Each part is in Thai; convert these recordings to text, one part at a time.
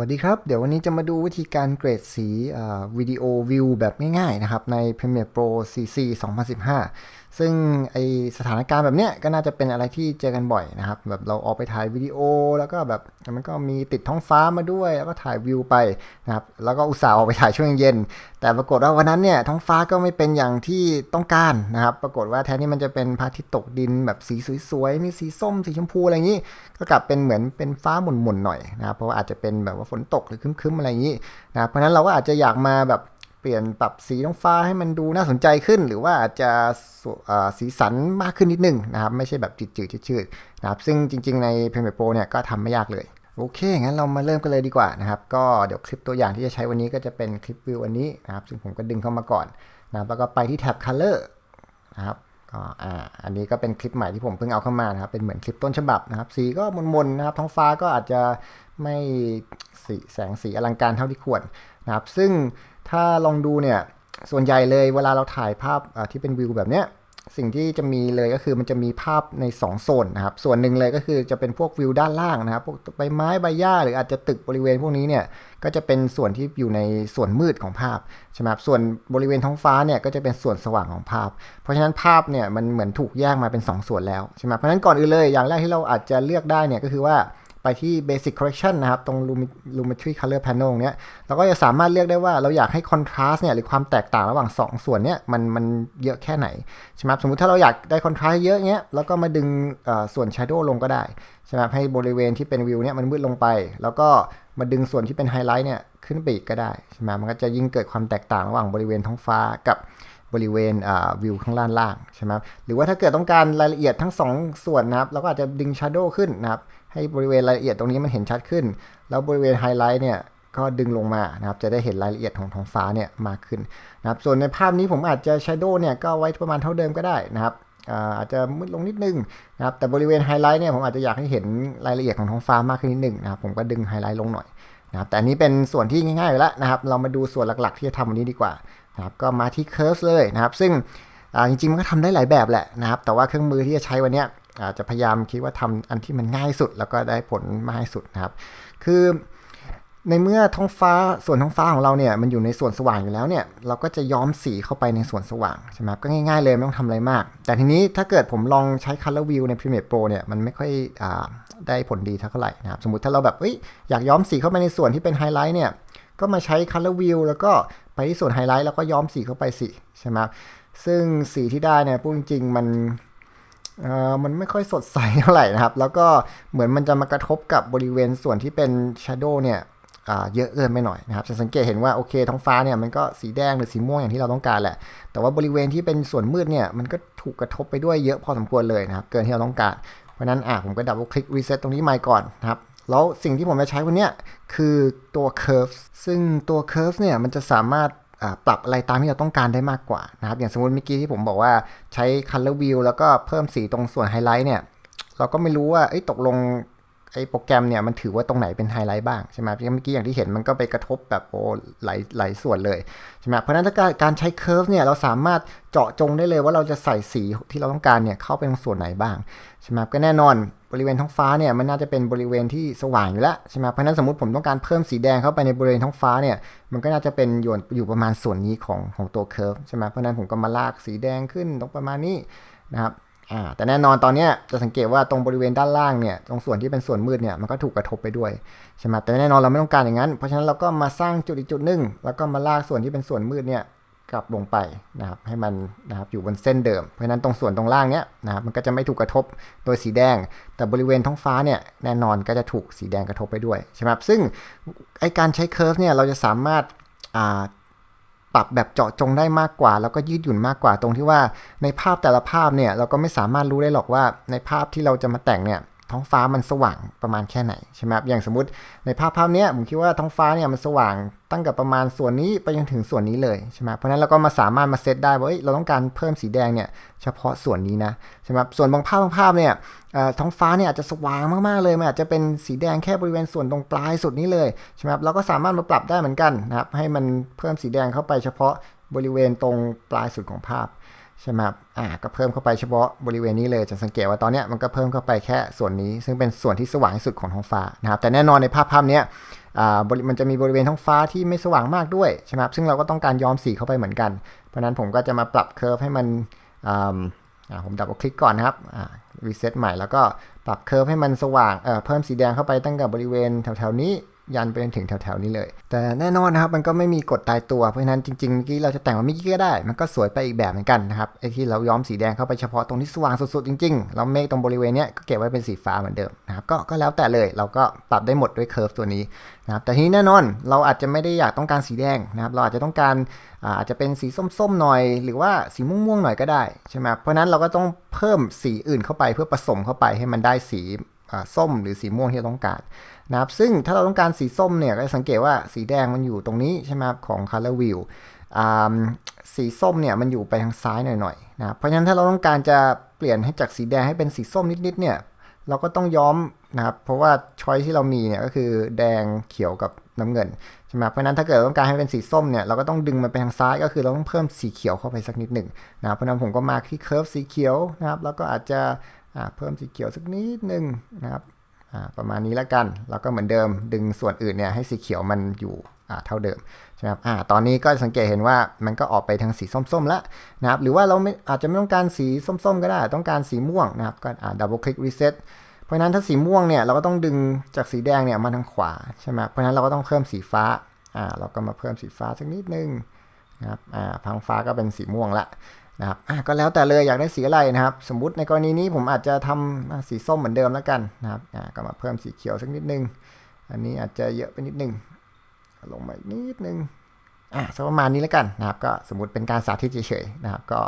วัสดีครับ เดี๋ยววันนี้จะมาดูวิธีการเกรดสีวิดีโอวิวแบบง่ายๆนะครับใน Premiere Pro CC 2015 ซึ่งไอสถานการณ์แบบเนี้ยก็น่าจะเป็นอะไรที่เจอกันบ่อยนะครับ แบบเราออกไปถ่ายวิดีโอแล้วก็แบบมันก็มีติดท้องฟ้ามาด้วย แล้วก็ถ่ายวิวไปนะครับแล้วก็อุตส่าห์ออกไปถ่ายช่วงเย็น แต่ปรากฏว่าวันนั้นเนี่ยท้องฟ้าก็ไม่เป็นอย่างที่ต้องการนะครับ ปรากฏว่าแทนที่มันจะเป็นพระอาทิตย์ตกดินแบบสีสวยๆมีสีส้มสีชมพูอะไรอย่างนี้ ก็กลับเป็นเหมือนเป็นฟ้าหม่นๆหน่อยนะครับเพราะว่าอาจจะเป็นแบบว่าฝนตกหรือครึ้มๆอะไรอย่างนี้นะครับเพราะนั้นเราก็อาจจะอยากมาแบบ ปลี่ยนปรับสีท้องฟ้าให้มันดูน่าสนใจขึ้น หรือว่าอาจจะสีสันมากขึ้นนิดนึงนะครับ ไม่ใช่แบบจืดๆชืดๆนะครับ ซึ่งจริง ๆ ใน Premiere Pro เนี่ยก็ทำไม่ยากเลย โอเค งั้นเรามาเริ่มกันเลยดีกว่านะครับ ก็เดี๋ยวคลิปตัวอย่างที่จะใช้วันนี้ก็จะเป็นคลิปวิวอันนี้นะครับ ซึ่งผมก็ดึงเข้ามาก่อนนะครับแล้วก็ไปที่แท็บ Color นะครับก็อ่าอันนี้ก็เป็นคลิปใหม่ที่ผมเพิ่งเอาเข้ามานะครับ เป็นเหมือนคลิปต้นฉบับนะครับ สีก็มนๆนะครับ ท้องฟ้าก็อาจจะไม่สีแสงสีอลังการเท่าที่ควรนะครับ ซึ่ง ถ้าลองดูเนี่ยส่วนใหญ่เลยเวลาเราถ่ายภาพที่เป็นวิวแบบเนี้ยสิ่งที่จะมีเลยก็คือมันจะมีภาพใน 2 โซนนะครับ ส่วนหนึ่งเลยก็คือจะเป็นพวกวิวด้านล่างนะครับพวกใบไม้ใบหญ้าหรืออาจจะตึกบริเวณพวกนี้เนี่ยก็จะเป็นส่วนที่อยู่ในส่วนมืดของภาพใช่ไหมครับส่วนบริเวณท้องฟ้าเนี่ยก็จะเป็นส่วนสว่างของภาพ เพราะฉะนั้นภาพเนี่ยมันเหมือนถูกแยกมาเป็น 2 ส่วนแล้วใช่ไหมเพราะฉะนั้นก่อนอื่นเลยอย่างแรกที่เราอาจจะเลือกได้เนี่ยก็คือว่า ไปที่ Basic Correction นะครับ ตรง Lumetri Color Panel เนี้ยเราก็จะสามารถเลือกได้ว่าเราอยากให้ contrast เนี่ยหรือความแตกต่างระหว่าง 2 ส่วนเนี้ยมันมันเยอะแค่ไหนใช่ไหมครับสมมติถ้าเราอยากได้ contrast เยอะเงี้ยเราก็มาดึงส่วน shadow ลงก็ได้ใช่ไหมให้บริเวณที่เป็นวิวเนี้ยมันมืดลงไป แล้วก็มาดึงส่วนที่เป็นไฮไลท์เนี่ยขึ้นไปอีกก็ได้ใช่ไหมมันก็จะยิ่งเกิดความแตกต่างระหว่างบริเวณท้องฟ้ากับบริเวณวิวข้างล่างล่างใช่ไหมหรือว่าถ้าเกิดต้องการรายละเอียดทั้ง 2ส่วนนะครับเราก็อาจจะดึง shadow ขึ้นนะครับ ให้บริเวณรายละเอียดตรงนี้มันเห็นชัดขึ้น แล้วบริเวณไฮไลท์เนี่ยก็ดึงลงมานะครับจะได้เห็นรายละเอียดของท้องฟ้าเนี่ยมากขึ้นนะครับส่วนในภาพนี้ผมอาจจะ shadow เนี่ยก็ไว้ประมาณเท่าเดิมก็ได้นะครับอาจจะมืดลงนิดนึงนะครับแต่บริเวณไฮไลท์เนี่ยผมอาจจะอยากให้เห็นรายละเอียดของท้องฟ้ามากขึ้นนิดนึงนะครับผมก็ดึงไฮไลท์ลงหน่อยนะครับแต่อันนี้เป็นส่วนที่ง่ายๆไปแล้วนะครับเรามาดูส่วนหลักๆ ที่จะทำวันนี้ดีกว่านะครับก็มาที่ curve เลยนะครับซึ่งจริงๆมันก็ทำได้หลายแบบแหละนะครับแต่ว่าเครื่องมือที่จะใช้วันนี้ อาจจะพยายามคิดว่าทำอันที่มันง่ายสุดแล้วก็ได้ผลมากสุดนะครับ คือในเมื่อท้องฟ้าส่วนท้องฟ้าของเราเนี่ยมันอยู่ในส่วนสว่างอยู่แล้วเนี่ยเราก็จะย้อมสีเข้าไปในส่วนสว่างใช่ไหมก็ง่ายๆเลยไม่ต้องทำอะไรมาก แต่ทีนี้ถ้าเกิดผมลองใช้ Color View ใน Premiere Pro เนี่ยมันไม่ค่อยอได้ผลดีเท่าไหร่นะครับสมมติถ้าเราแบบอยากย้อมสีเข้าไปในส่วนที่เป็นไฮไลท์เนี่ยก็มาใช้ Color View แล้วก็ไปที่ส่วนไฮไลท์แล้วก็ย้อมสีเข้าไปสิใช่ไหมซึ่งสีที่ได้เนี่ยพูดจริงๆมัน มันไม่ค่อยสดใสเท่าไหร่นะครับ แล้วก็เหมือนมันจะมากระทบกับบริเวณส่วนที่เป็น Shadow เนี่ยเยอะเกินไปหน่อยนะครับ จะสังเกตเห็นว่าโอเคท้องฟ้าเนี่ยมันก็สีแดงหรือสีม่วงอย่างที่เราต้องการแหละ แต่ว่าบริเวณที่เป็นส่วนมืดเนี่ยมันก็ถูกกระทบไปด้วยเยอะพอสมควรเลยนะครับ เกินที่เราต้องการ เพราะนั้นอะผมก็ดับเบิลคลิกรีเซ็ตตรงนี้ใหม่ก่อนนะครับ แล้วสิ่งที่ผมจะใช้วันนี้คือตัว curve ซึ่งตัว curve เนี่ยมันจะสามารถ ปรับอะไรตามที่เราต้องการได้มากกว่านะครับอย่างสมมติเมื่อกี้ที่ผมบอกว่าใช้ color view แล้วก็เพิ่มสีตรงส่วนไฮไลท์เนี่ยเราก็ไม่รู้ว่าตกลง ไอ้โปรแกรมเนี่ยมันถือว่าตรงไหนเป็นไฮไลท์บ้างใช่ไหมเมื่อกี้อย่างที่เห็นมันก็ไปกระทบแบบโอ้หลายหลายส่วนเลยใช่ไหมเพราะฉะนั้นถ้าการใช้เคอร์ฟเนี่ยเราสามารถเจาะจงได้เลยว่าเราจะใส่สีที่เราต้องการเนี่ยเข้าไปตรงส่วนไหนบ้างใช่ไหมก็แน่นอนบริเวณท้องฟ้าเนี่ยมันน่าจะเป็นบริเวณที่สว่างอยู่แล้วใช่ไหมเพราะนั้นสมมติผมต้องการเพิ่มสีแดงเข้าไปในบริเวณท้องฟ้าเนี่ยมันก็น่าจะเป็นอยู่อยู่ประมาณส่วนนี้ของของตัวเคอร์ฟใช่ไหมเพราะนั้นผมก็มาลากสีแดงขึ้นตรงประมาณนี้นะครับ อ่าแต่แน่นอนตอนนี้จะสังเกตว่าตรงบริเวณด้านล่างเนี่ยตรงส่วนที่เป็นส่วนมืดเนี่ยมันก็ถูกกระทบไปด้วยใช่ไหมแต่แน่นอนเราไม่ต้องการอย่างนั้น เพราะฉะนั้นเราก็มาสร้างจุดอีกจุดหนึ่งแล้วก็มาลากส่วนที่เป็นส่วนมืดเนี่ยกลับลงไปนะครับให้มันนะครับอยู่บนเส้นเดิม เพราะฉะนั้นตรงส่วนตรงล่างเนี้ยนะครับมันก็จะไม่ถูกกระทบโดยสีแดง แต่บริเวณท้องฟ้าเนี่ยแน่นอนก็จะถูกสีแดงกระทบไปด้วยใช่ไหมซึ่งไอการใช้เคอร์ฟเนี่ยเราจะสามารถอ่า ปรับแบบเจาะจงได้มากกว่า แล้วก็ยืดหยุ่นมากกว่าตรงที่ว่าในภาพแต่ละภาพเนี่ยเราก็ไม่สามารถรู้ได้หรอกว่าในภาพที่เราจะมาแต่งเนี่ย ท้องฟ้ามันสว่างประมาณแค่ไหนใช่ไหมครับอย่างสมมติในภาพภาพนี้ผมคิดว่าท้องฟ้าเนี่ยมันสว่างตั้งแต่ประมาณส่วนนี้ไปจนถึงส่วนนี้เลยใช่ไหมเพราะนั้นเราก็มาสามารถมาเซตได้ว่าเราต้องการเพิ่มสีแดงเนี่ยเฉพาะส่วนนี้นะใช่ไหมส่วนบางภาพบางภาพเนี่ยท้องฟ้าเนี่ยอาจจะสว่างมากๆเลยมันอาจจะเป็นสีแดงแค่บริเวณส่วนตรงปลายสุดนี้เลยใช่ไหมครับเราก็สามารถมาปรับได้เหมือนกันนะครับให้มันเพิ่มสีแดงเข้าไปเฉพาะบริเวณตรงปลายสุดของภาพ ใช่ไหมครับอ่าก็เพิ่มเข้าไปเฉพาะบริเวณนี้เลยจะสังเกตว่าตอนเนี้ยมันก็เพิ่มเข้าไปแค่ส่วนนี้ ซึ่งเป็นส่วนที่สว่างที่สุดของท้องฟ้านะครับ แต่แน่นอนในภาพภาพเนี้ยอ่ามันจะมีบริเวณท้องฟ้าที่ไม่สว่างมากด้วยใช่ไหมครับซึ่งเราก็ต้องการย้อมสีเข้าไปเหมือนกัน เพราะนั้นผมก็จะมาปรับเคอร์ฟให้มันอ่าผมดับคลิกก่อนนะครับอ่ารีเซ็ตใหม่แล้วก็ปรับเคอร์ฟให้มันสว่างเอ่อเพิ่มสีแดงเข้าไปตั้งแต่บริเวณแถวๆนี้ ยันไปจนถึงแถวๆนี้เลย แต่แน่นอนนะครับมันก็ไม่มีกฎตายตัว เพราะฉะนั้นจริงๆเมื่อกี้เราจะแต่งว่าเมื่อกี้ก็ได้ มันก็สวยไปอีกแบบเหมือนกันนะครับไอ้ที่เราย้อมสีแดงเข้าไปเฉพาะตรงที่สว่างสุดๆจริงๆแล้วเมฆตรงบริเวณเนี้ยก็เก็บไว้เป็นสีฟ้าเหมือนเดิมนะครับก็ก็แล้วแต่เลยเราก็ปรับได้หมดด้วยเคอร์ฟตัวนี้นะครับแต่ทีนี้แน่นอนเราอาจจะไม่ได้อยากต้องการสีแดงนะครับเราอาจจะต้องการอาจจะเป็นสีส้มๆหน่อย หรือว่าสีม่วงๆหน่อยก็ได้ใช่ไหมเพราะนั้นเราก็ต้องเพิ่มสีอื่นเข้าไปเพื่อผสมเข้าไปให้มันได้สี ส้มหรือสีม่วงที่เราต้องการนะครับซึ่งถ้าเราต้องการสีส้มเนี่ยก็จะสังเกตว่าสีแดงมันอยู่ตรงนี้ใช่ไหมครับของ color wheel สีส้มเนี่ยมันอยู่ไปทางซ้ายหน่อยๆนะเพราะฉะนั้นถ้าเราต้องการจะเปลี่ยนให้จากสีแดงให้เป็นสีส้มนิดๆเนี่ยเราก็ต้องย้อมนะครับเพราะว่าช้อยที่เรามีเนี่ยก็คือแดงเขียวกับน้ำเงินใช่ไหมเพราะฉะนั้นถ้าเกิดต้องการให้เป็นสีส้มเนี่ยเราก็ต้องดึงมันไปทางซ้ายก็คือเราต้องเพิ่มสีเขียวเข้าไปสักนิดหนึ่งนะเพราะฉะนั้นผมก็มาที่เค r ร์ฟสีเขียวนะครับแล้วก็อาจจะ เพิ่มสีเขียวสักนิดหนึ่งนะครับประมาณนี้แล้วกัน แล้วก็เหมือนเดิมดึงส่วนอื่นเนี่ยให้สีเขียวมันอยู่เท่าเดิมใช่ไหมครับตอนนี้ก็สังเกตเห็นว่ามันก็ออกไปทางสีส้มๆแล้วนะครับ หรือว่าเราไม่อาจจะไม่ต้องการสีส้มๆ ก็ได้ ต้องการสีม่วงนะครับก็ดับเบิลคลิกรีเซ็ตเพราะนั้นถ้าสีม่วงเนี่ยเราก็ต้องดึงจากสีแดงเนี่ยมาทางขวาใช่ไหมเพราะนั้นเราก็ต้องเพิ่มสีฟ้าเราก็มาเพิ่มสีฟ้าสักนิดนึงนะครับอ่าพังฟ้าก็เป็นสีม่วงละ นะครับอะก็แล้วแต่เลยอยากได้สีอะไรนะครับ สมมุติในกรณีนี้ผมอาจจะทำอะสีส้มเหมือนเดิมแล้วกันนะครับอะก็มาเพิ่มสีเขียวสักนิดนึง อันนี้อาจจะเยอะไปนิดนึง ลงมาอีกนิดนึงอะสักประมาณนี้แล้วกันนะครับ ก็สมมติเป็นการสาธิตเฉยๆนะครับ ก็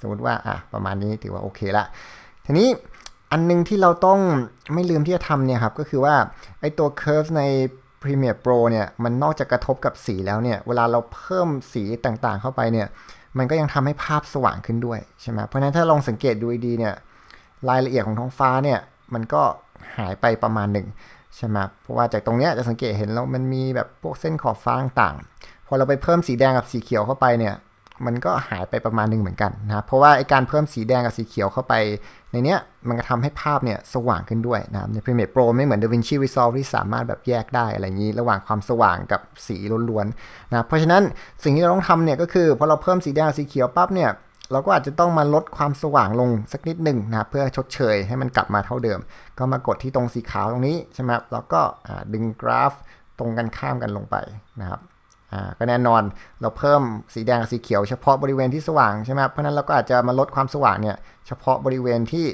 สมมติว่าอะประมาณนี้ถือว่าโอเคละ ทีนี้อันนึงที่เราต้องไม่ลืมที่จะทำเนี่ยครับก็คือว่าไอตัว curve ใน Premiere Pro เนี่ยมันนอกจากกระทบกับสีแล้วเนี่ยเวลาเราเพิ่มสีต่างๆเข้าไปเนี่ย มันก็ยังทำให้ภาพสว่างขึ้นด้วยใช่ไหมเพราะฉะนั้นถ้าลองสังเกตดูดีเนี่ยรายละเอียดของท้องฟ้าเนี่ยมันก็หายไปประมาณหนึ่งใช่ไหมเพราะว่าจากตรงเนี้ยจะสังเกตเห็นแล้วมันมีแบบพวกเส้นขอบฟ้าต่างๆพอเราไปเพิ่มสีแดงกับสีเขียวเข้าไปเนี่ย มันก็หายไปประมาณหนึ่งเหมือนกันนะเพราะว่าไอการเพิ่มสีแดงกับสีเขียวเข้าไปในเนี้ยมันก็ทำให้ภาพเนี่ยสว่างขึ้นด้วยนะใน Premiere Pro ไม่เหมือน DaVinci Resolve ที่สามารถแบบแยกได้อะไรอย่างนี้ ระหว่างความสว่างกับสีล้วนๆนะเพราะฉะนั้นสิ่งที่เราต้องทำเนี่ยก็คือพอเราเพิ่มสีแดงสีเขียวปั๊บเนี่ยเราก็อาจจะต้องมาลดความสว่างลงสักนิดหนึ่งนะเพื่อชดเชยให้มันกลับมาเท่าเดิม ก็มากดที่ตรงสีขาวตรงนี้ใช่ไหมครับแล้วก็ดึงกราฟตรงกันข้ามกันลงไปนะครับ อ่าก็แน่นอนเราเพิ่มสีแดงกับสีเขียวเฉพาะบริเวณที่สว่างใช่ไหมเพราะนั้นเราก็อาจจะมาลดความสว่างเนี่ยเฉพาะบริเวณที่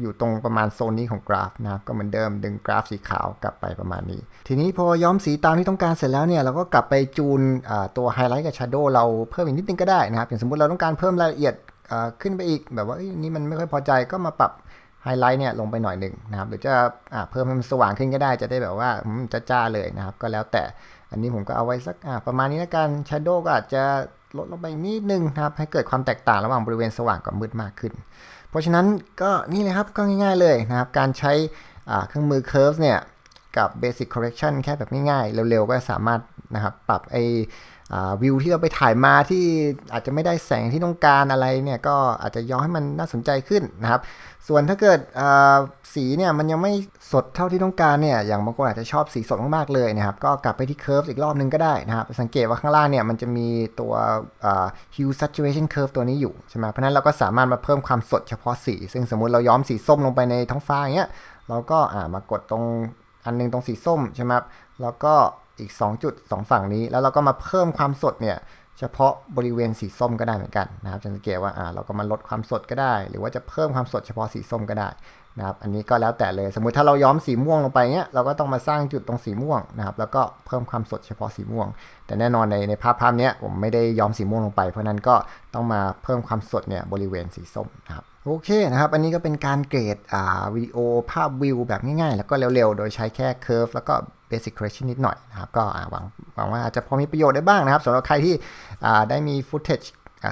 อยู่ตรงประมาณโซนนี้ของกราฟนะครับก็เหมือนเดิมดึงกราฟสีขาวกลับไปประมาณนี้ ทีนี้พอย้อมสีตามที่ต้องการเสร็จแล้วเนี่ยเราก็กลับไปจูนตัวไฮไลท์กับชาร์โดเราเพิ่มอีกนิดนึงก็ได้นะครับอย่างสมมติเราต้องการเพิ่มรายละเอียดขึ้นไปอีก แบบว่านี่มันไม่ค่อยพอใจก็มาปรับไฮไลท์เนี่ยลงไปหน่อยหนึ่งนะครับหรือจะอ่าเพิ่มให้มันสว่างขึ้นก็ได้จะได้แบบว่าจ้าๆเลยนะครับ ก็แล้วแต่ อันนี้ผมก็เอาไว้สักประมาณนี้แล้วกัน Shadow ก็อาจจะลดลงไปนิดนึงนะครับ ให้เกิดความแตกต่างระหว่างบริเวณสว่างกับมืดมากขึ้น เพราะฉะนั้นก็นี่เลยครับก็ง่ายๆเลยนะครับ การใช้เครื่องมือ Curves เนี่ยกับ Basic Correction แค่แบบง่ายๆ เร็วๆ ก็สามารถนะครับปรับไอ วิวที่เราไปถ่ายมาที่อาจจะไม่ได้แสงที่ต้องการอะไรเนี่ยก็อาจจะย้อนให้มันน่าสนใจขึ้นนะครับ ส่วนถ้าเกิดสีเนี่ยมันยังไม่สดเท่าที่ต้องการเนี่ยอย่างบางคนอาจจะชอบสีสดมากๆเลยนะครับ ก็กลับไปที่ curve อีกรอบนึงก็ได้นะครับ สังเกตว่าข้างล่างเนี่ยมันจะมีตัว hue saturation curve ตัวนี้อยู่ใช่ไหมเพราะนั้นเราก็สามารถมาเพิ่มความสดเฉพาะสี ซึ่งสมมุติเราย้อมสีส้มลงไปในท้องฟ้าอย่างเงี้ยเราก็มากดตรงอันนึงตรงสีส้มใช่ไหมครับแล้วก็ อีก 2 จุด 2 ฝั่งนี้ แล้วเราก็มาเพิ่มความสดเนี่ยเฉพาะบริเวณสีส้มก็ได้เหมือนกันนะครับจะสังเกตว่าอ่าเราก็มาลดความสดก็ได้ หรือว่าจะเพิ่มความสดเฉพาะสีส้มก็ได้นะครับอันนี้ก็แล้วแต่เลย สมมุติถ้าเราย้อมสีม่วงลงไปเนี้ยเราก็ต้องมาสร้างจุดตรงสีม่วงนะครับแล้วก็เพิ่มความสดเฉพาะสีม่วง แต่แน่นอนในในภาพภาพเนี้ยผมไม่ได้ย้อมสีม่วงลงไป เพราะนั้นก็ต้องมาเพิ่มความสดเนี่ยบริเวณสีส้มนะครับ โอเคนะครับ อันนี้ก็เป็นการเกรดวิดีโอภาพวิวแบบง่ายๆ แล้วก็เร็วๆ โดยใช้แค่เคอร์ฟแล้วก็ basic correction นิดหน่อยนะครับ ก็หวังหวังว่าอาจจะพอมีประโยชน์ได้บ้างนะครับสำหรับใครที่ได้มีฟุตเทจ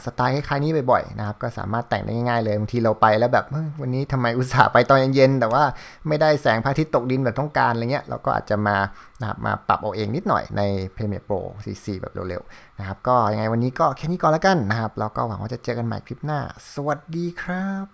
สไตล์คล้ายๆนี้บ่อยๆนะครับก็สามารถแต่งได้ง่ายๆเลยบางทีเราไปแล้วแบบวันนี้ทำไมอุตส่าห์ไปตอนเย็นๆแต่ว่าไม่ได้แสงพระอาทิตย์ตกดินแบบต้องการอะไรเงี้ยเราก็อาจจะมานะครับมาปรับเอาเองนิดหน่อยใน Premiere Pro CC แบบเร็วๆนะครับก็ยังไงวันนี้ก็แค่นี้ก่อนแล้วกันนะครับแล้วก็หวังว่าจะเจอกันใหม่คลิปหน้า สวัสดีครับ